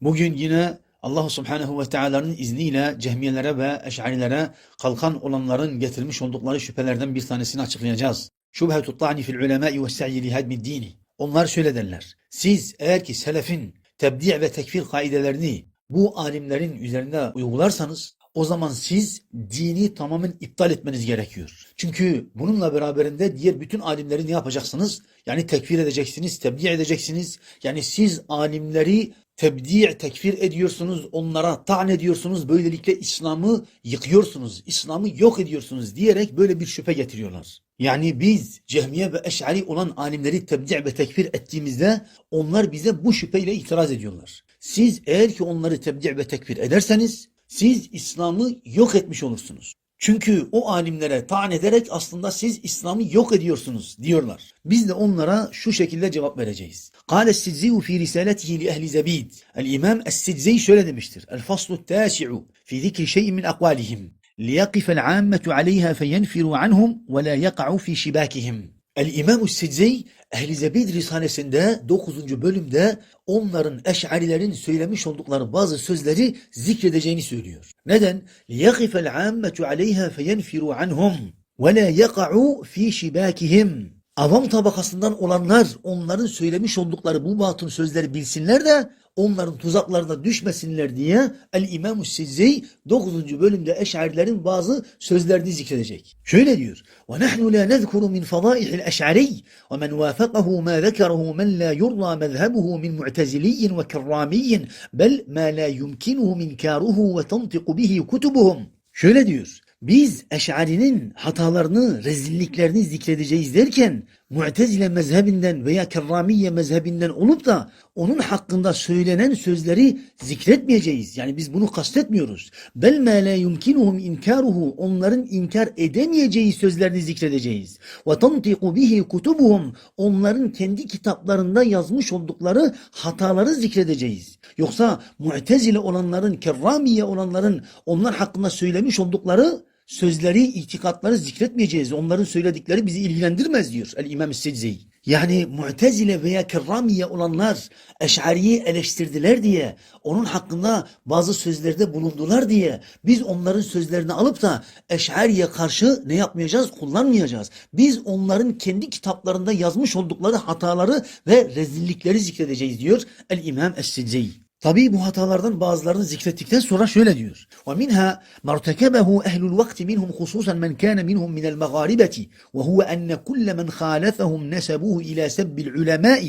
Bugün yine Allah Subhanahu ve Teala'nın izniyle cehmiyelere ve eş'arilere kalkan olanların getirmiş oldukları şüphelerden bir tanesini açıklayacağız. Şubhetut ta'ni fil ulemâ'i ve se'yi li hadmi dini. Onlar şöyle derler. Siz eğer ki selefin tebdi' ve tekfir kaidelerini bu alimlerin üzerinde uygularsanız o zaman siz dini tamamen iptal etmeniz gerekiyor. Çünkü bununla beraberinde diğer bütün alimleri ne yapacaksınız? Yani tekfir edeceksiniz, tebdi' edeceksiniz. Yani siz alimleri tebdi' tekfir ediyorsunuz, onlara ta'an ediyorsunuz. Böylelikle İslam'ı yıkıyorsunuz, İslam'ı yok ediyorsunuz diyerek böyle bir şüphe getiriyorlar. Yani biz cehmiye ve eş'ari olan alimleri tebdi' ve tekfir ettiğimizde onlar bize bu şüpheyle itiraz ediyorlar. Siz eğer ki onları tebdi' ve tekfir ederseniz siz İslam'ı yok etmiş olursunuz. Çünkü o alimlere taan ederek aslında siz İslam'ı yok ediyorsunuz diyorlar. Biz de onlara şu şekilde cevap vereceğiz. قال السجزي في رسالته لأهل زبيد الإمام السجزي şöyle demiştir. الفصل التاسع في ذكر شيء من أقوالهم ليقف العامة عليها فينفروا عنهم ولا يقعوا في شباكهم El-İmam-ı Sidzey Ehl-i Zebid Risalesinde 9. bölümde onların eş'arilerin söylemiş oldukları bazı sözleri zikredeceğini söylüyor. Neden? لِيَقِفَ الْعَامَّةُ عَلَيْهَا فَيَنْفِرُوا عَنْهُمْ وَلَا يَقَعُوا ف۪ي شِبَاكِهِمْ Avam tabakasından olanlar onların söylemiş oldukları bu batın sözleri bilsinler de onların tuzaklarına düşmesinler diye El-İmam-ı Sizzey 9. bölümde Eş'arilerin bazı sözlerini zikredecek. Şöyle diyor. وَنَحْنُ لَا نَذْكُرُ مِنْ فَضَائِحِ الْأَشْعَرِيِّ وَمَنْ وَافَقَهُ مَا ذَكَرَهُ مَنْ لَا يُرْضَى مَذْهَبُهُ مِنْ مُعْتَزِلِيٍّ وَكَرَّامِيٍّ بَلْ مَا لَا يُمْكِنُهُ مِنْكَارُهُ وَتَنْطِقُ بِهِ كُتُبُهُم Şöyle diyor. Biz Eş'ari'nin hatalarını, rezilliklerini zikredeceğiz derken Mu'tezile mezhebinden veya Kerramiye mezhebinden olup da onun hakkında söylenen sözleri zikretmeyeceğiz. Yani biz bunu kastetmiyoruz. Bel ma la yumkinuhum inkaruhu onların inkar edemeyeceği sözlerini zikredeceğiz. Ve tantiqu bihi kutubuhum onların kendi kitaplarında yazmış oldukları hataları zikredeceğiz. Yoksa Mu'tezile olanların, Kerramiye olanların onlar hakkında söylemiş oldukları sözleri, itikatları zikretmeyeceğiz. Onların söyledikleri bizi ilgilendirmez diyor El-İmam Seczi. Yani Mu'tezile veya Kerramiye olanlar Eş'ariyi eleştirdiler diye, onun hakkında bazı sözlerde bulundular diye biz onların sözlerini alıp da Eş'ariye karşı ne yapmayacağız? Kullanmayacağız. Biz onların kendi kitaplarında yazmış oldukları hataları ve rezillikleri zikredeceğiz diyor El-İmam Es-Seczi. Tabii bu hatalardan bazılarını zikrettikten sonra şöyle diyor. وَمِنْهَا مَرْتَكَبَهُ أَهْلُ الْوَقْتِ مِنْهُمْ خُصُوصًا مَنْ كَانَ مِنْهُمْ مِنَ الْمَغَارِبَةِ وَهُوَ أَنَّ كُلَّ مَنْ خَالَفَهُمْ نَسَبُوهُ إِلَى سَبِّ الْعُلَمَاءِ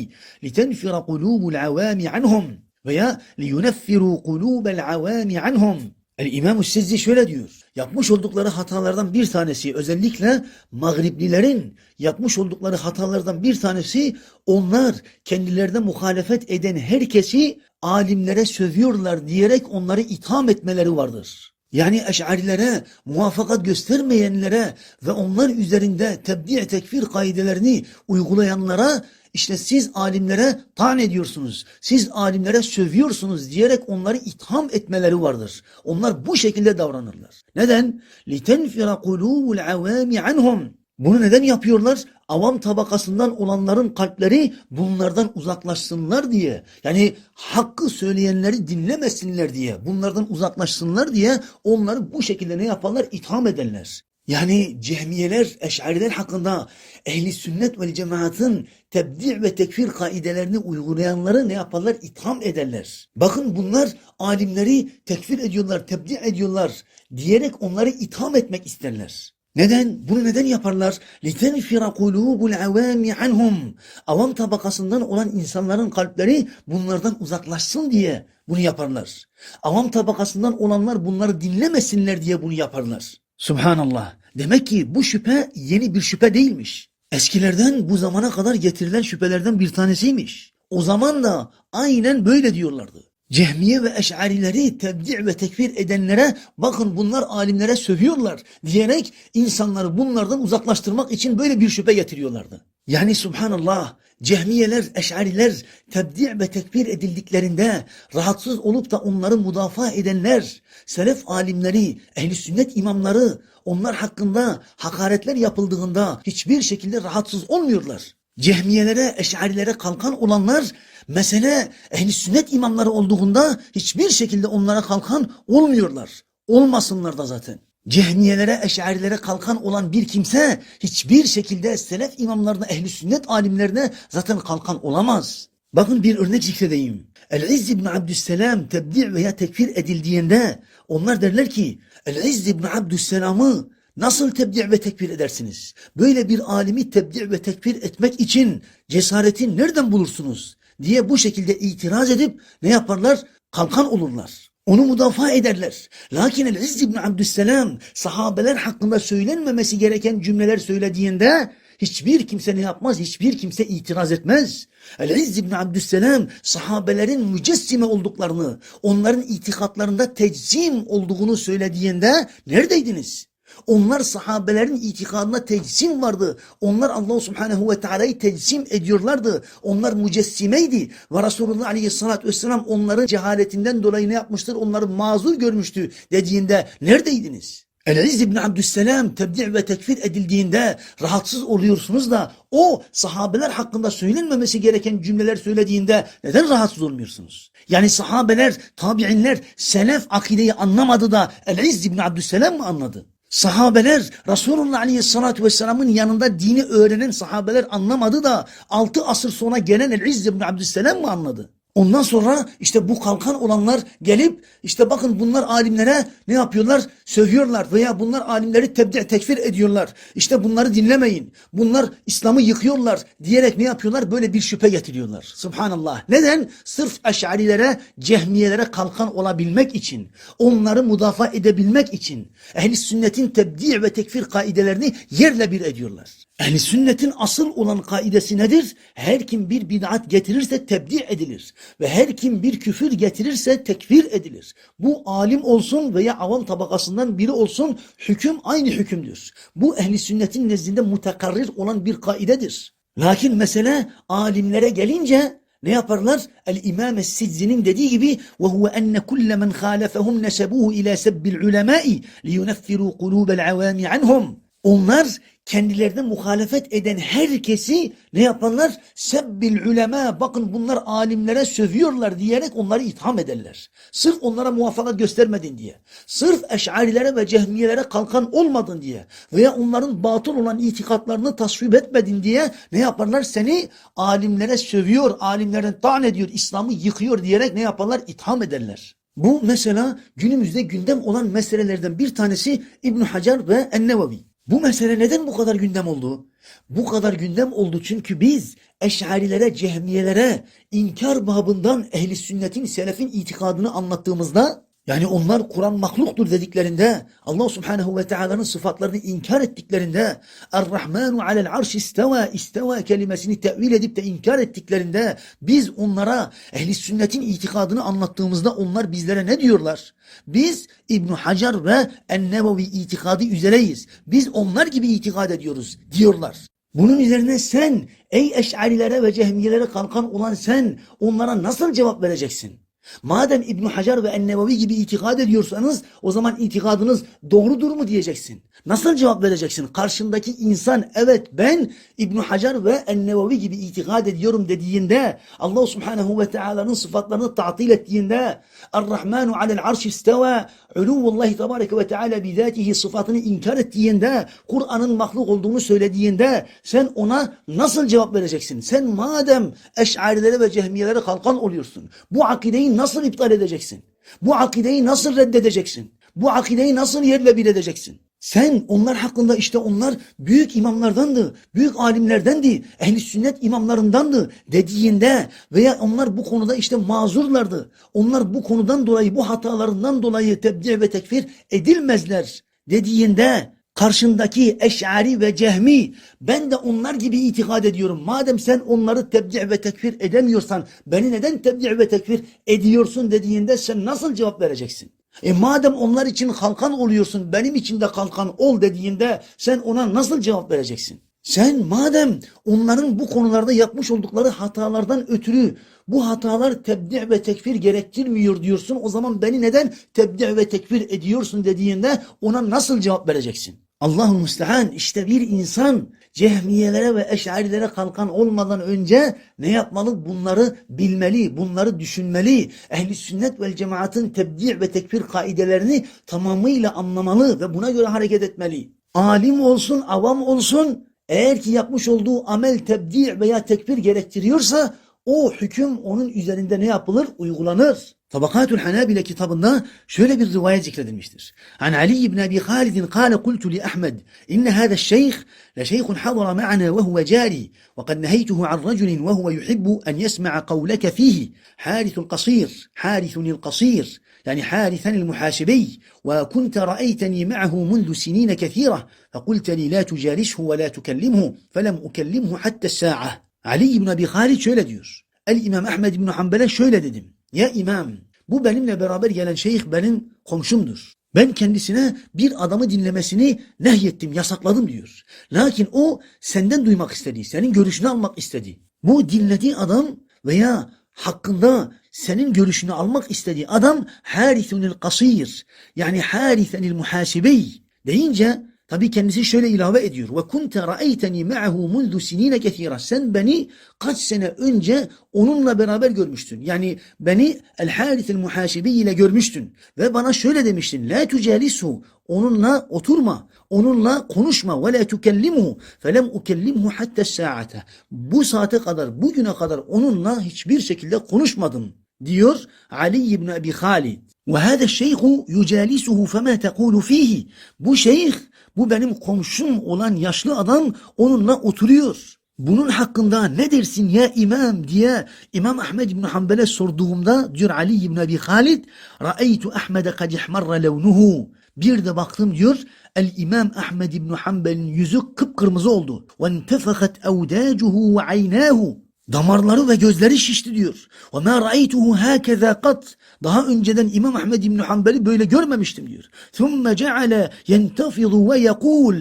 لِتَنْفِرَ قُلُوبُ الْعَوَامِ عَنْهُمْ veya لِيُنَفِّرُوا قُلُوبَ الْعَوَامِ عَنْهُمْ El-İmam-ı Sizzi şöyle diyor. Yapmış oldukları hatalardan bir tanesi özellikle Mağriblilerin yapmış oldukları hatalardan bir tanesi onlar kendilerine muhalefet eden herkesi alimlere sövüyorlar diyerek onları itham etmeleri vardır Yani eş'arilere, muvaffakat göstermeyenlere ve onlar üzerinde tebdi' tekfir kaidelerini uygulayanlara işte siz alimlere taan ediyorsunuz, siz alimlere sövüyorsunuz diyerek onları itham etmeleri vardır. Onlar bu şekilde davranırlar. Neden? لِتَنْفِرَ قُلُوبُ الْعَوَامِ عَنْهُمْ bunu neden yapıyorlar? Avam tabakasından olanların kalpleri bunlardan uzaklaşsınlar diye. Yani hakkı söyleyenleri dinlemesinler diye. Bunlardan uzaklaşsınlar diye onları bu şekilde ne yaparlar? İtham ederler. Yani cehmiyeler, eşariler hakkında ehli sünnet ve cemaatın tebdi' ve tekfir kaidelerini uygulayanları ne yaparlar? İtham ederler. Bakın bunlar alimleri tekfir ediyorlar, tebdi' ediyorlar diyerek onları itham etmek isterler. Neden? Bunu neden yaparlar? لِتَنْفِرَ قُلُوبُ الْعَوَامِ عَنْهُمْ Avam tabakasından olan insanların kalpleri bunlardan uzaklaşsın diye bunu yaparlar. Avam tabakasından olanlar bunları dinlemesinler diye bunu yaparlar. Subhanallah. Demek ki bu şüphe yeni bir şüphe değilmiş. Eskilerden bu zamana kadar getirilen şüphelerden bir tanesiymiş. O zaman da aynen böyle diyorlardı. Cehmiye ve eş'arileri tebdi' ve tekfir edenlere bakın bunlar alimlere sövüyorlar diyerek insanları bunlardan uzaklaştırmak için böyle bir şüphe getiriyorlardı. Yani subhanallah cehmiyeler, eş'ariler tebdi' ve tekfir edildiklerinde rahatsız olup da onları müdafaa edenler, selef alimleri, ehli sünnet imamları onlar hakkında hakaretler yapıldığında hiçbir şekilde rahatsız olmuyorlar. Cehmiyelere, eşarilere kalkan olanlar mesele ehli sünnet imamları olduğunda hiçbir şekilde onlara kalkan olmuyorlar. Olmasınlar da zaten. Cehmiyelere, eşarilere kalkan olan bir kimse hiçbir şekilde selef imamlarına, ehli sünnet alimlerine zaten kalkan olamaz. Bakın bir örnek zikredeyim. El-İzz ibn Abdüsselam tebdi' veya tekfir edildiğinde onlar derler ki El-İzz ibn Abdüsselam'ı nasıl tebdi' ve tekfir edersiniz? Böyle bir alimi tebdi' ve tekfir etmek için cesareti nereden bulursunuz? diye bu şekilde itiraz edip ne yaparlar? Kalkan olurlar. Onu müdafaa ederler. Lakin el-İzz ibn Abdüsselam sahabeler hakkında söylenmemesi gereken cümleler söylediğinde hiçbir kimse ne yapmaz? Hiçbir kimse itiraz etmez. El-İzz ibn Abdüsselam sahabelerin mücessime olduklarını, onların itikatlarında teczim olduğunu söylediğinde neredeydiniz? Onlar sahabelerin itikadına tecsim vardı. Onlar Allah subhanehu ve teala'yı tecsim ediyorlardı. Onlar mücessimeydi. Ve Resulullah aleyhissalatü vesselam onların cehaletinden dolayı ne yapmıştır? Onları mazur görmüştü dediğinde neredeydiniz? El-İzz ibn Abdüsselam tebdi' ve tekfir edildiğinde rahatsız oluyorsunuz da o sahabeler hakkında söylenmemesi gereken cümleler söylediğinde neden rahatsız olmuyorsunuz? Yani sahabeler, tabi'inler selef akideyi anlamadı da El-İzz ibn Abdüsselam mı anladı? Sahabeler Resulullah Aleyhisselatü Vesselam'ın yanında dini öğrenen sahabeler anlamadı da 6 asır sonra gelen El-İzz ibn Abdüsselam mı anladı? Ondan sonra işte bu kalkan olanlar gelip işte bakın bunlar alimlere ne yapıyorlar? Sövüyorlar veya bunlar alimleri tebdi tekfir ediyorlar. İşte bunları dinlemeyin. Bunlar İslam'ı yıkıyorlar diyerek ne yapıyorlar? Böyle bir şüphe getiriyorlar. Subhanallah. Neden? Sırf eşarilere, cehmiyelere kalkan olabilmek için. Onları müdafaa edebilmek için. Ehli sünnetin tebdi ve tekfir kaidelerini yerle bir ediyorlar. Ehli sünnetin asıl olan kaidesi nedir? Her kim bir bid'at getirirse tebdi edilir. Ve her kim bir küfür getirirse tekfir edilir. Bu alim olsun veya avam tabakasından biri olsun hüküm aynı hükümdür. Bu ehli sünnetin nezdinde mutekarrir olan bir kaidedir. Lakin mesele alimlere gelince ne yaparlar? El-İmam Es-Sidzi'nin dediği gibi ve huve enne kulle men halefehum nesebuhu ila sebbil ulemai liyuneffiru kulubel avami anhum. Onlar kendilerine muhalefet eden herkesi ne yaparlar? Sebbil ulema bakın bunlar alimlere sövüyorlar diyerek onları itham ederler. Sırf onlara muvaffakat göstermedin diye. Sırf eşarilere ve cehmiyelere kalkan olmadın diye. Veya onların batıl olan itikatlarını tasvip etmedin diye ne yaparlar? Seni alimlere sövüyor, alimlerden taan ediyor, İslam'ı yıkıyor diyerek ne yaparlar? İtham ederler. Bu mesela günümüzde gündem olan meselelerden bir tanesi İbn Hacer ve Ennevevi. Bu mesele neden bu kadar gündem oldu? Bu kadar gündem oldu çünkü biz eşarilere, cehmiyelere inkar babından ehli sünnetin, selefin itikadını anlattığımızda yani onlar Kur'an mahluktur dediklerinde, Allah subhanehu ve teala'nın sıfatlarını inkar ettiklerinde, Er-Rahmanu alel arş isteva, isteva kelimesini tevil edip de inkar ettiklerinde, biz onlara ehli sünnetin itikadını anlattığımızda onlar bizlere ne diyorlar? Biz İbn Hacer ve Ennevevi itikadı üzereyiz. Biz onlar gibi itikad ediyoruz diyorlar. Bunun üzerine sen ey eşarilere ve cehmiyelere kalkan olan sen onlara nasıl cevap vereceksin? Madem İbn Hacer ve Ennevevi gibi itikad ediyorsanız o zaman itikadınız doğrudur mu diyeceksin. Nasıl cevap vereceksin? Karşındaki insan evet ben İbn Hacer ve Ennevevi gibi itikad ediyorum dediğinde Allah Subhanahu ve Teala'nın sıfatlarını tatil ettiğinde Er-Rahmanu alel arş isteva uluvullahi tebareke ve teala bizatihi sıfatını inkar ettiğinde Kur'an'ın mahluk olduğunu söylediğinde sen ona nasıl cevap vereceksin? Sen madem eşarilere ve cehmiyelere kalkan oluyorsun bu akideyi nasıl iptal edeceksin? Bu akideyi nasıl reddedeceksin? Bu akideyi nasıl yerle bir edeceksin? Sen onlar hakkında işte onlar büyük imamlardandı, büyük alimlerdendi, ehli sünnet imamlarındandı dediğinde veya onlar bu konuda işte mazurlardı. Onlar bu konudan dolayı, bu hatalarından dolayı tebdi ve tekfir edilmezler dediğinde karşındaki eşari ve cehmi ben de onlar gibi itikad ediyorum. Madem sen onları tebdi ve tekfir edemiyorsan beni neden tebdi ve tekfir ediyorsun dediğinde sen nasıl cevap vereceksin? E madem onlar için kalkan oluyorsun benim için de kalkan ol dediğinde sen ona nasıl cevap vereceksin? Sen madem onların bu konularda yapmış oldukları hatalardan ötürü bu hatalar tebdi ve tekfir gerektirmiyor diyorsun o zaman beni neden tebdi ve tekfir ediyorsun dediğinde ona nasıl cevap vereceksin? Allahu müstehan işte bir insan Cehmiyelere ve eşarilere kalkan olmadan önce ne yapmalı? Bunları bilmeli, bunları düşünmeli. Ehli sünnet vel cemaatın tebdi' ve tekfir kaidelerini tamamıyla anlamalı ve buna göre hareket etmeli. Alim olsun, avam olsun, eğer ki yapmış olduğu amel tebdi' veya tekfir gerektiriyorsa o hüküm onun üzerinde ne yapılır? Uygulanır. Tabakatul Hanabile kitabında şöyle bir rivayet zikredilmiştir. An Ali ibn Abi Halid kâle kultu li Ahmed inne hâzâ şeyh لشيخ حضر معنا وهو جاري وقد نهيته عن رجل وهو يحب أن يسمع قولك فيه حارث القصير حارث القصير يعني حارثا المحاسبي وكنت رأيتني معه منذ سنين كثيرة فقلت لي لا تجالسه ولا تكلمه فلم أكلمه حتى الساعة Ali İbn Abi Halid şöyle diyor. El İmam Ahmed İbn Hanbel'e şöyle dedim. Ya İmam bu benimle beraber gelen şeyh benim komşumdur. Ben kendisine bir adamı dinlemesini nehyettim, yasakladım diyor. Lakin o senden duymak istedi, senin görüşünü almak istedi. Bu dinlediği adam veya hakkında senin görüşünü almak istediği adam Harithunil Kasir yani Harithenil Muhasibey deyince Tabii kendisi şöyle ilave ediyor. Ve kunte ra'eyteni ma'ahu munzu sinine kethira. Sen beni kaç sene önce onunla beraber görmüştün. Yani beni El Harith el Muhasibi ile görmüştün. Ve bana şöyle demiştin. La tucalisu. Onunla oturma. Onunla konuşma. Ve la tukellimuhu. Felem ukellimhu hatta saate. Bu saate kadar, bugüne kadar onunla hiçbir şekilde konuşmadım. Diyor Ali ibn Abi Halid. وهذا الشيخ يجالسه فما تقول فيه. Bu şeyh bu benim komşum olan yaşlı adam onunla oturuyor. Bunun hakkında ne dersin ya imam diye İmam Ahmed İbn Hanbel'e sorduğumda diyor Ali İbn Abi Halid Ra'eytu Ahmed'e kad ihmarra levnuhu bir de baktım diyor El İmam Ahmed İbn Hanbel'in yüzü kıpkırmızı oldu. Ve entefekat evdacuhu ve aynahu Damarları ve gözleri şişti diyor. Ve ma ra'aytuhu hakaza kat. Daha önceden İmam Ahmed İbn Hanbel'i böyle görmemiştim diyor. Thumma ceale yentefidu ve yekul.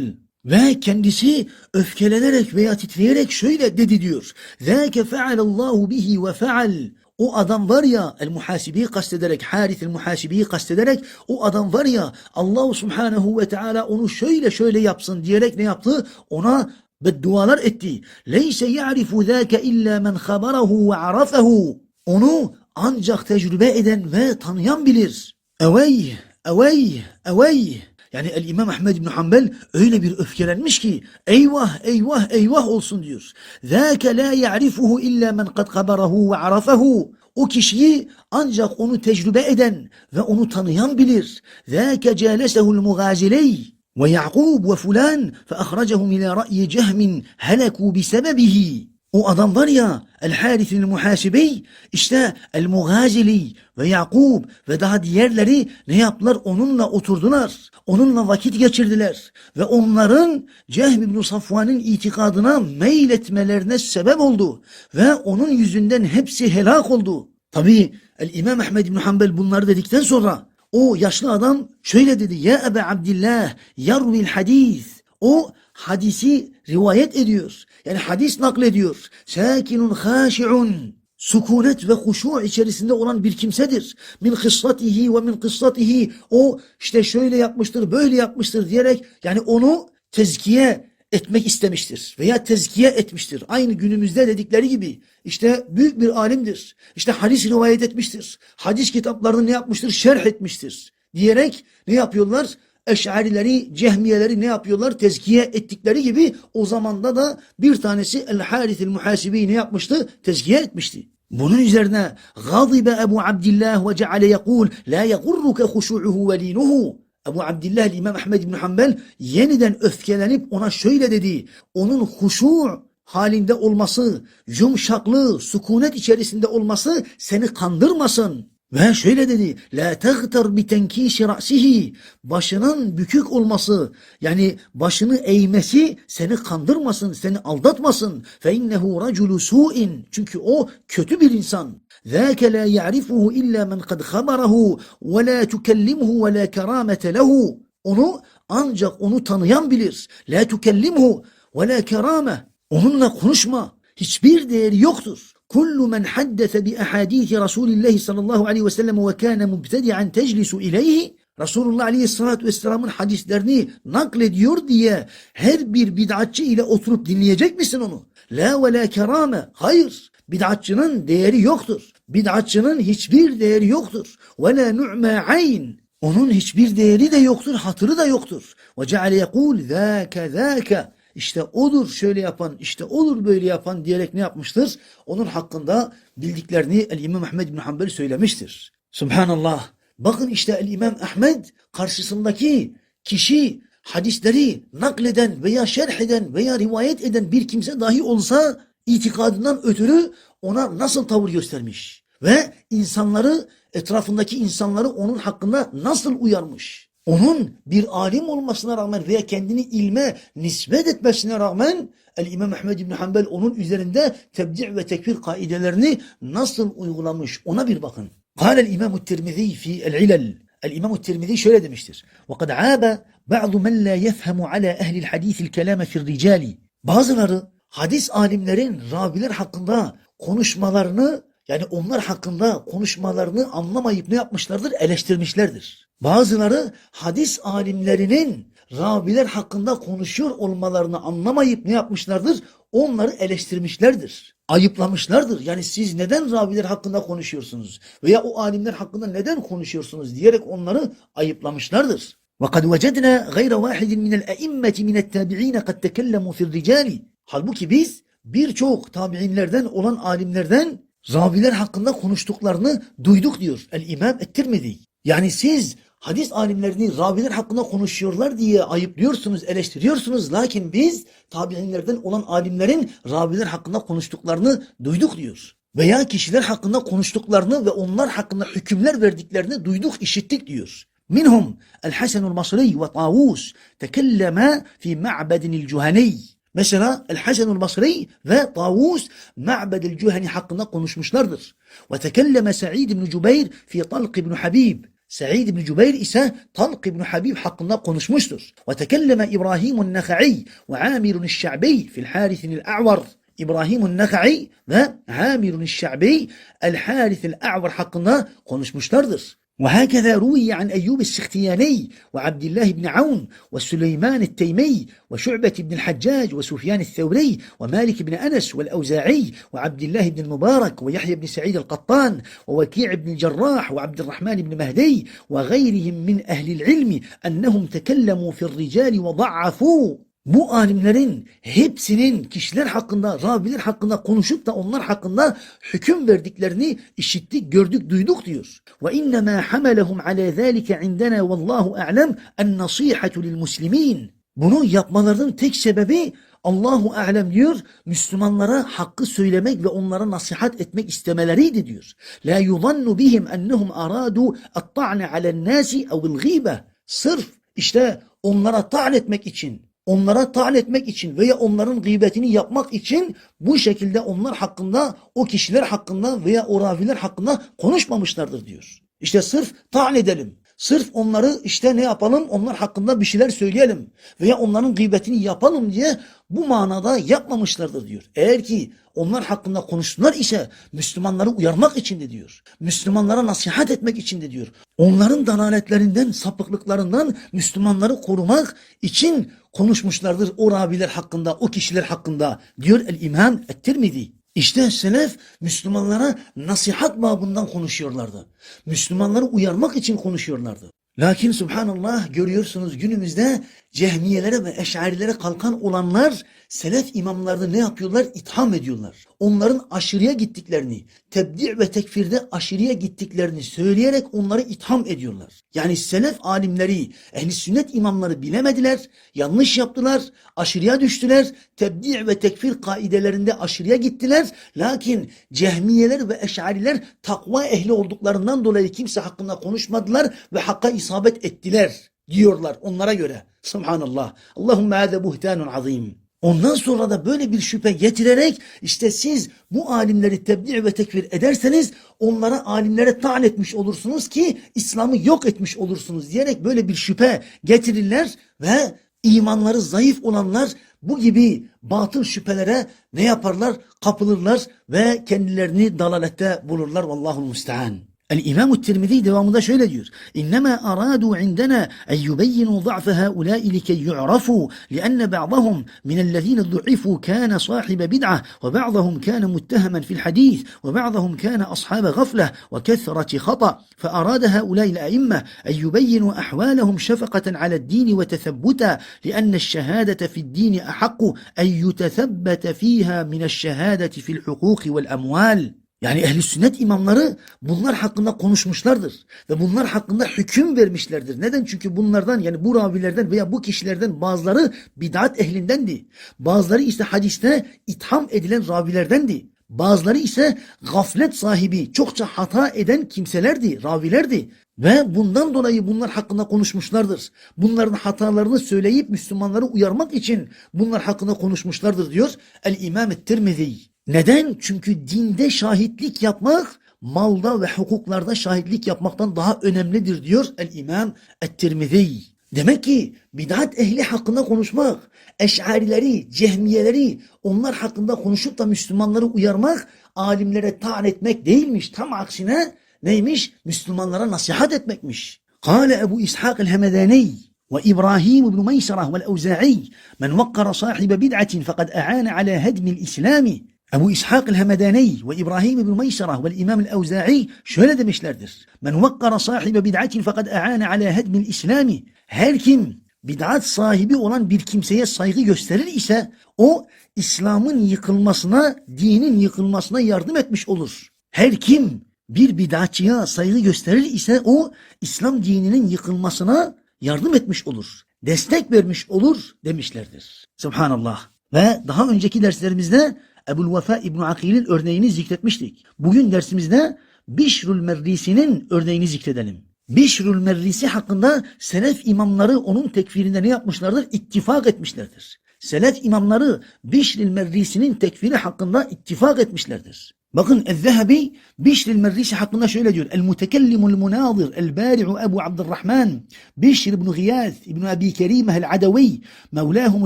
Ve kendisi öfkelenerek veya titreyerek şöyle dedi diyor. Zâke fealallahu bihi ve feal. O adam var ya el muhasibiyi kastederek Harith el muhasibiyi kastederek o adam var ya Allah subhanehu ve teala onu şöyle şöyle yapsın diyerek ne yaptı? Ona beddualar etti. Leyse ya'rifu zâke illa men habarahu ve arafahu. Onu ancak tecrübe eden ve tanıyan bilir. Evey, evey, evey. Yani El İmam Ahmed bin Hanbel öyle bir öfkelenmiş ki eyvah eyvah eyvah olsun diyor. Zâke la ya'rifuhu illa men kad habarahu ve arafahu. O kişiyi ancak onu tecrübe eden ve onu tanıyan bilir. Zâke câlesehul mugâziley. ويعقوب وفلان فأخرجهم إلى رأي جهم هلكوا بسببه O adam var ya El Harith'in muhasibi işte El Mugazili ve Yakub ve daha diğerleri ne yaptılar? Onunla oturdular. Onunla vakit geçirdiler. Ve onların Cehm ibn Safvan'ın itikadına meyletmelerine sebep oldu. Ve onun yüzünden hepsi helak oldu. Tabi El İmam Ahmed ibn Hanbel bunları dedikten sonra o yaşlı adam şöyle dedi. Ya Ebe Abdillah yarvil hadis. O hadisi rivayet ediyor. Yani hadis naklediyor. Sakinun haşi'un. Sukunet ve huşu içerisinde olan bir kimsedir. Min kıssatihi ve min kıssatihi. O işte şöyle yapmıştır, böyle yapmıştır diyerek yani onu tezkiye etmek istemiştir veya tezkiye etmiştir. Aynı günümüzde dedikleri gibi işte büyük bir alimdir. İşte hadis rivayet etmiştir. Hadis kitaplarını ne yapmıştır? Şerh etmiştir. Diyerek ne yapıyorlar? Eş'arileri, cehmiyeleri ne yapıyorlar? Tezkiye ettikleri gibi o zamanda da bir tanesi El Harith el Muhasibi ne yapmıştı? Tezkiye etmişti. Bunun üzerine غضب Ebu Abdillah ve ceale yekul la yegurruke huşu'uhu ve linuhu. Ebu Abdillah İmam Ahmed bin Hanbel yeniden öfkelenip ona şöyle dedi. Onun huşu halinde olması, yumuşaklığı, sükunet içerisinde olması seni kandırmasın. Ve şöyle dedi. La teghtar bi tenkişi ra'sihi. Başının bükük olması yani başını eğmesi seni kandırmasın, seni aldatmasın. Fe innehu raculu su'in. Çünkü o kötü bir insan. ذاك لا يعرفه إلا من قد خبره ولا تكلمه ولا كرامة له. Onu ancak onu tanıyan bilir. La tukellimhu ve la kerame. Onunla konuşma. Hiçbir değeri yoktur. Kullu men haddese bi ahadisi Resulillahi sallallahu aleyhi ve sellem ve kâne mubtedi'an teclisu ileyhi Resulullah Aleyhisselatü Vesselam'ın hadislerini naklediyor diye her bir bid'atçı ile oturup dinleyecek misin onu? La ve la kerame. Hayır. Bid'atçının değeri yoktur. Bid'atçının hiçbir değeri yoktur. Ve la nu'me ayn. Onun hiçbir değeri de yoktur, hatırı da yoktur. Ve ceale yekul zâke zâke. İşte odur şöyle yapan, işte olur böyle yapan diyerek ne yapmıştır? Onun hakkında bildiklerini El-İmam Ahmed bin Hanbel söylemiştir. Subhanallah. Bakın işte El-İmam Ahmed karşısındaki kişi hadisleri nakleden veya şerh eden veya rivayet eden bir kimse dahi olsa itikadından ötürü ona nasıl tavır göstermiş ve insanları etrafındaki insanları onun hakkında nasıl uyarmış. Onun bir alim olmasına rağmen veya kendini ilme nispet etmesine rağmen El-İmam Ahmed İbni Hanbel onun üzerinde tebdi' ve tekfir kaidelerini nasıl uygulamış ona bir bakın. قال الإمام الترمذي في العلل الإمام الترمذي şöyle demiştir. وقد عاب بعض من لا يفهم على أهل الحديث الكلام في الرجال Bazıları hadis alimlerin raviler hakkında konuşmalarını yani onlar hakkında konuşmalarını anlamayıp ne yapmışlardır? Eleştirmişlerdir. Bazıları hadis alimlerinin raviler hakkında konuşuyor olmalarını anlamayıp ne yapmışlardır? Onları eleştirmişlerdir. Ayıplamışlardır. Yani siz neden raviler hakkında konuşuyorsunuz? Veya o alimler hakkında neden konuşuyorsunuz? Diyerek onları ayıplamışlardır. وَقَدْ وَجَدْنَا غَيْرَ وَاحِدٍ مِنَ الْأَئِمَّةِ مِنَ التَّابِعِينَ قَدْ تَكَلَّمُوا فِي الرِّجَالِ Halbuki biz birçok tabiinlerden olan alimlerden raviler hakkında konuştuklarını duyduk diyor el-İmam ettirmedi. Yani siz hadis alimlerini raviler hakkında konuşuyorlar diye ayıplıyorsunuz, eleştiriyorsunuz. Lakin biz tabiinlerden olan alimlerin raviler hakkında konuştuklarını duyduk diyor. Veya kişiler hakkında konuştuklarını ve onlar hakkında hükümler verdiklerini duyduk, işittik diyor. Minhum el-Hasenul Masri ve Tavus tekelleme fi ma'bedinil Cuhaniy. مثلا الحسن البصري ذا طاووس معبد الجهني حق نقل مش مش نردس وتكلم سعيد بن جبير في طلق بن حبيب. سعيد بن جبير إساء طلق بن حبيب حق نقنش مشتس وتكلم إبراهيم النخعي وعامر الشعبي في الحارث الأعور. إبراهيم النخعي ذا عامر الشعبي الحارث الأعور حقنا قنش مشتردس وهكذا روي عن أيوب السختياني وعبد الله بن عون وسليمان التيمي وشعبة بن الحجاج وسفيان الثوري ومالك بن أنس والأوزاعي وعبد الله بن المبارك ويحيى بن سعيد القطان ووكيع بن الجراح وعبد الرحمن بن مهدي وغيرهم من أهل العلم أنهم تكلموا في الرجال وضعفوا. Bu alimlerin hepsinin kişiler hakkında, raviler hakkında konuşup da onlar hakkında hüküm verdiklerini işittik, gördük, duyduk diyor. Ve innemâ hamelehum alâ zâlike indena vallahu a'lem en nasihatu lil muslimin. Bunu yapmalarının tek sebebi Allahu alem diyor Müslümanlara hakkı söylemek ve onlara nasihat etmek istemeleriydi diyor. La yuzannu bihim ennehum aradu at-ta'ne alen nasi ev'l gîbe. Sırf işte onlara ta'n etmek için onlara ta'n etmek için veya onların gıybetini yapmak için bu şekilde onlar hakkında, o kişiler hakkında veya o raviler hakkında konuşmamışlardır diyor. İşte sırf ta'n edelim. Sırf onları işte ne yapalım? Onlar hakkında bir şeyler söyleyelim veya onların gıybetini yapalım diye bu manada yapmamışlardır diyor. Eğer ki onlar hakkında konuştular ise Müslümanları uyarmak için de diyor. Müslümanlara nasihat etmek için de diyor. Onların dalaletlerinden, sapıklıklarından Müslümanları korumak için konuşmuşlardır o raviler hakkında, o kişiler hakkında diyor El-İmam Et-Tirmidhi. İşte selef Müslümanlara nasihat babından konuşuyorlardı. Müslümanları uyarmak için konuşuyorlardı. Lakin subhanallah görüyorsunuz günümüzde cehmiyelere ve eşarilere kalkan olanlar selef imamlarını ne yapıyorlar? İtham ediyorlar. Onların aşırıya gittiklerini, tebdi' ve tekfirde aşırıya gittiklerini söyleyerek onları itham ediyorlar. Yani selef alimleri, ehli sünnet imamları bilemediler, yanlış yaptılar, aşırıya düştüler, tebdi' ve tekfir kaidelerinde aşırıya gittiler. Lakin cehmiyeler ve eşariler takva ehli olduklarından dolayı kimse hakkında konuşmadılar ve hakka isabet ettiler diyorlar onlara göre. Subhanallah. Allahümme hâze buhtanun azim. Ondan sonra da böyle bir şüphe getirerek işte siz bu alimleri tebliğ ve tekfir ederseniz onlara alimlere ta'n etmiş olursunuz ki İslam'ı yok etmiş olursunuz diyerek böyle bir şüphe getirirler ve imanları zayıf olanlar bu gibi batıl şüphelere ne yaparlar? Kapılırlar ve kendilerini dalalette bulurlar. Vallahu müstehan. الإمام الترمذي دوام ذا شيلة ديوز إنما أرادوا عندنا أن يبينوا ضعف هؤلاء لكي يعرفوا لأن بعضهم من الذين ضعفوا كان صاحب بدعة وبعضهم كان متهما في الحديث وبعضهم كان أصحاب غفلة وكثرة خطأ. فأراد هؤلاء الأئمة أن يبينوا أحوالهم شفقة على الدين وتثبتا لأن الشهادة في الدين أحق أن يتثبت فيها من الشهادة في الحقوق والأموال. Yani ehli sünnet imamları bunlar hakkında konuşmuşlardır ve bunlar hakkında hüküm vermişlerdir. Neden? Çünkü bunlardan yani bu ravilerden veya bu kişilerden bazıları bid'at ehlindendi. Bazıları ise hadiste itham edilen ravilerdendi. Bazıları ise gaflet sahibi, çokça hata eden kimselerdi, ravilerdi. Ve bundan dolayı bunlar hakkında konuşmuşlardır. Bunların hatalarını söyleyip Müslümanları uyarmak için bunlar hakkında konuşmuşlardır diyor El-İmam Tirmizi. Neden? Çünkü dinde şahitlik yapmak malda ve hukuklarda şahitlik yapmaktan daha önemlidir diyor el-İmam et-Tirmizi. Demek ki bid'at ehli hakkında konuşmak, eşarileri, cehmiyeleri onlar hakkında konuşup da Müslümanları uyarmak, alimlere taan etmek değilmiş. Tam aksine neymiş? Müslümanlara nasihat etmekmiş. Kale Ebu İshak el-Hemedani وإبراهيم بن ميسرة والأوزاعي من وقر صاحب بدعة فقد أعان على هدم الإسلام Ebu İshak el-Hemedani ve İbrahim ibn Meysara ve İmam el-Evza'i şöyle demişlerdir. Men vakkara sahibe bid'atin fakat a'ane ala hedmil İslami. Her kim bid'at sahibi olan bir kimseye saygı gösterir ise o İslam'ın yıkılmasına, dinin yıkılmasına yardım etmiş olur. Her kim bir bid'atçıya saygı gösterir ise o İslam dininin yıkılmasına yardım etmiş olur. Destek vermiş olur demişlerdir. Subhanallah. Ve daha önceki derslerimizde Ebu'l Vefa İbn Akil'in örneğini zikretmiştik. Bugün dersimizde Bişrül Merrisi'nin örneğini zikredelim. Bişrül Merrisi hakkında selef imamları onun tekfirinde ne yapmışlardır? İttifak etmişlerdir. Selef imamları Bişrül Merrisi'nin tekfiri hakkında ittifak etmişlerdir. بقن الذهبي بيش للمريسة حطنا شو إلى المتكلم المناظر البارع أبو عبد الرحمن بيشر بن غياث ابن أبي كريمة العدوي مولاهم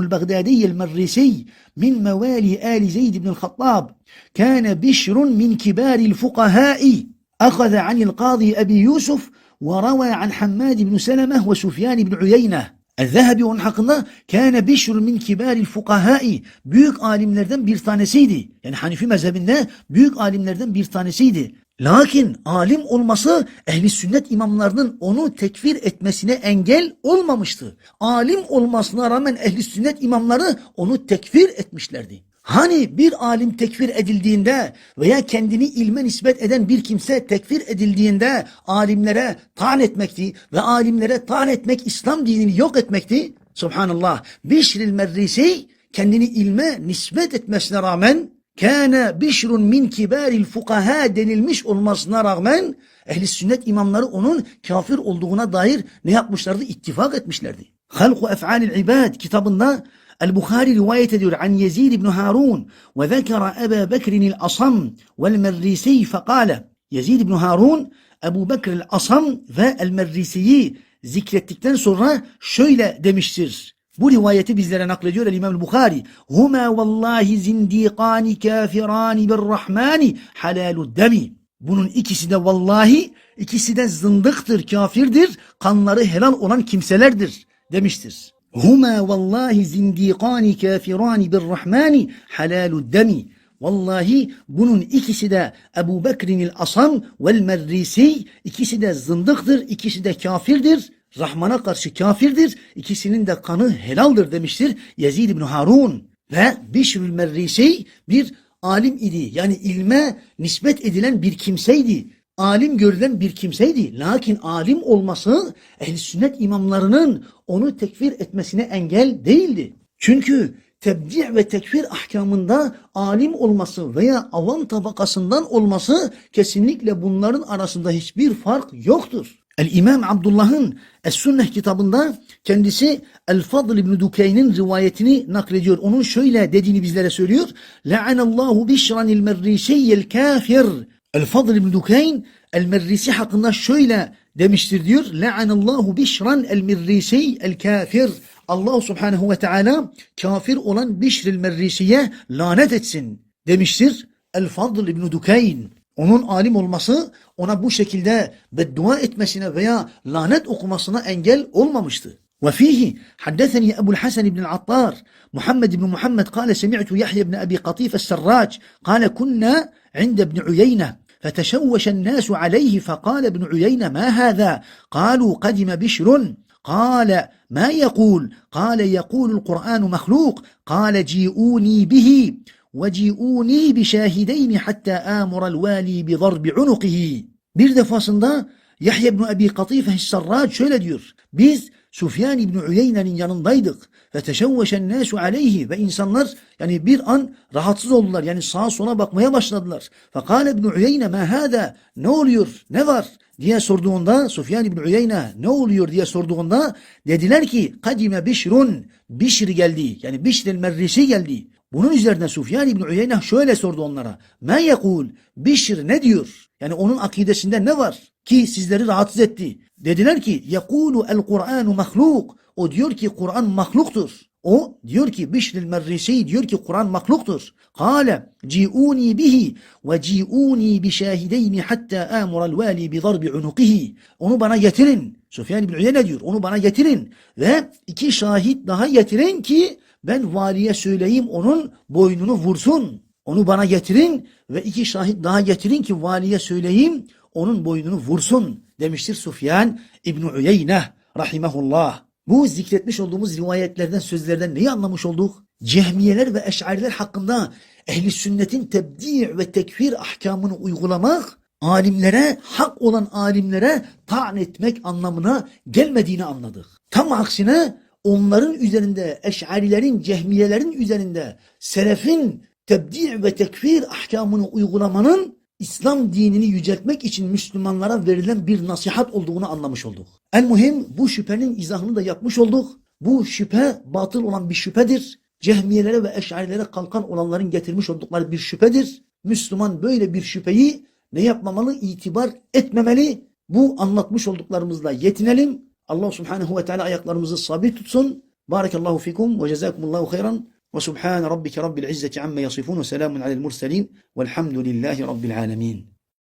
البغدادي المريسي من موالي آل زيد بن الخطاب. كان بشر من كبار الفقهاء. أخذ عن القاضي أبي يوسف وروى عن حماد بن سلمة وسفيان بن عيينة. El-Zehebi onun hakkında kâne bişr min kibâril fukahâi büyük alimlerden bir tanesiydi. Yani Hanifi mezhebinde büyük alimlerden bir tanesiydi. Lakin alim olması ehli sünnet imamlarının onu tekfir etmesine engel olmamıştı. Alim olmasına rağmen ehli sünnet imamları onu tekfir etmişlerdi. Hani bir alim tekfir edildiğinde veya kendini ilme nispet eden bir kimse tekfir edildiğinde alimlere taan etmekti ve alimlere taan etmek İslam dinini yok etmekti. Subhanallah. Bişril Merrisi kendini ilme nispet etmesine rağmen kâne bişrun min kibaril fukaha denilmiş olmasına rağmen ehli sünnet imamları onun kafir olduğuna dair ne yapmışlardı? İttifak etmişlerdi. Halku ef'alil ibad kitabında El-Bukhari rivayet ediyor an Yezid ibn Harun ve zekara Ebu Bekir'in el-Asam vel-Merrisi fekale Yezid ibn Harun Ebu Bekir el-Asam ve el-Merrisi'yi zikrettikten sonra şöyle demiştir. Bu rivayeti bizlere naklediyor İmam Bukhari. Huma vallahi zindikani kafirani birrahmani halalud demi. Bunun ikisi de vallahi ikisi de zındıktır, kafirdir, kanları helal olan kimselerdir demiştir. Huma vallahi zindikani kafirani birrahmani halalud demi. Vallahi bunun ikisi de Ebu Bekrin'il Asam vel Merrisi ikisi de zındıktır, ikisi de kafirdir. Rahman'a karşı kafirdir. İkisinin de kanı helaldir demiştir Yezid ibn Harun. Ve Bişrül Merrisi bir alim idi. Yani ilme nispet edilen bir kimseydi. Alim görülen bir kimseydi. Lakin alim olması ehl sünnet imamlarının onu tekfir etmesine engel değildi. Çünkü tebdi' ve tekfir ahkamında alim olması veya avam tabakasından olması kesinlikle bunların arasında hiçbir fark yoktur. El-İmam Abdullah'ın Es-Sünneh kitabında kendisi El-Fadl ibn Dukeyn'in rivayetini naklediyor. Onun şöyle dediğini bizlere söylüyor. La'anallahu bişranil merrisiyyel kafir. El-Fadl ibn Dukeyn El-Merrisi hakkında şöyle demiştir diyor. La'anallahu bişran el-merrisi el-kafir. Allah subhanehu ve teala kafir olan Bişril Merrisi'ye lanet etsin demiştir El-Fadl ibn Dukeyn. Onun alim olması ona bu şekilde beddua etmesine veya lanet okumasına engel olmamıştı. وفيه حدثني أبو الحسن بن العطار محمد بن محمد قال سمعت يحيى بن أبي قطيف السراج قال كنا عند ابن عيينة فتشوش الناس عليه فقال ابن عيينة ما هذا؟ قالوا قدم بشر قال ما يقول؟ قال يقول القرآن مخلوق قال جيئوني به وجيئوني بشاهدين حتى آمر الوالي بضرب عنقه. Bir defasında Yahya ibn Abi Katife Sarrac şöyle diyor. Biz Sufyan ibn Uyeyne'nin yanındaydık. Ve teşevveşen nasu aleyhi ve insanlar yani bir an rahatsız oldular. Yani sağa sola bakmaya başladılar. Fekale ibn Uyeyne ma hada ne oluyor ne var diye sorduğunda Sufyan ibn Uyeyne ne oluyor diye sorduğunda dediler ki kadime bişrun Bişr geldi. Yani Bişril merrisi geldi. Bunun üzerine Sufyan İbni Uyeyne şöyle sordu onlara. Men yekul, Bişr ne diyor? Yani onun akidesinde ne var ki sizleri rahatsız etti? Dediler ki yekulu el Kur'anu mahluk. O diyor ki Kur'an mahluktur. O diyor ki Bişril Merrisi diyor ki Kur'an mahluktur. Kale ci'uni bihi ve ci'uni bi şahideyni hatta amura'l vali bi darbi unukihi. Onu bana getirin. Sufyan İbni Uyeyne diyor. Onu bana getirin ve iki şahit daha getirin ki ben valiye söyleyeyim onun boynunu vursun. Onu bana getirin ve iki şahit daha getirin ki valiye söyleyeyim onun boynunu vursun demiştir Sufyan İbn Uyeyne rahimehullah. Bu zikretmiş olduğumuz rivayetlerden sözlerden neyi anlamış olduk? Cehmiyeler ve eşariler hakkında ehli sünnetin tebdi' ve tekfir ahkamını uygulamak alimlere, hak olan alimlere taan etmek anlamına gelmediğini anladık. Tam aksine onların üzerinde, eşarilerin, cehmiyelerin üzerinde selefin tebdi' ve tekfir ahkamını uygulamanın İslam dinini yüceltmek için Müslümanlara verilen bir nasihat olduğunu anlamış olduk. En muhim bu şüphenin izahını da yapmış olduk. Bu şüphe batıl olan bir şüphedir. Cehmiyelere ve eşarilere kalkan olanların getirmiş oldukları bir şüphedir. Müslüman böyle bir şüpheyi ne yapmamalı? İtibar etmemeli. Bu anlatmış olduklarımızla yetinelim. alloh subhanahu va taolo oyoqlarimizni sobit tutsin barakallohu fikum va jazakumullohu xayron وسبحان ربك رب العزة عما يصفون وسلام على المرسلين والحمد لله رب العالمين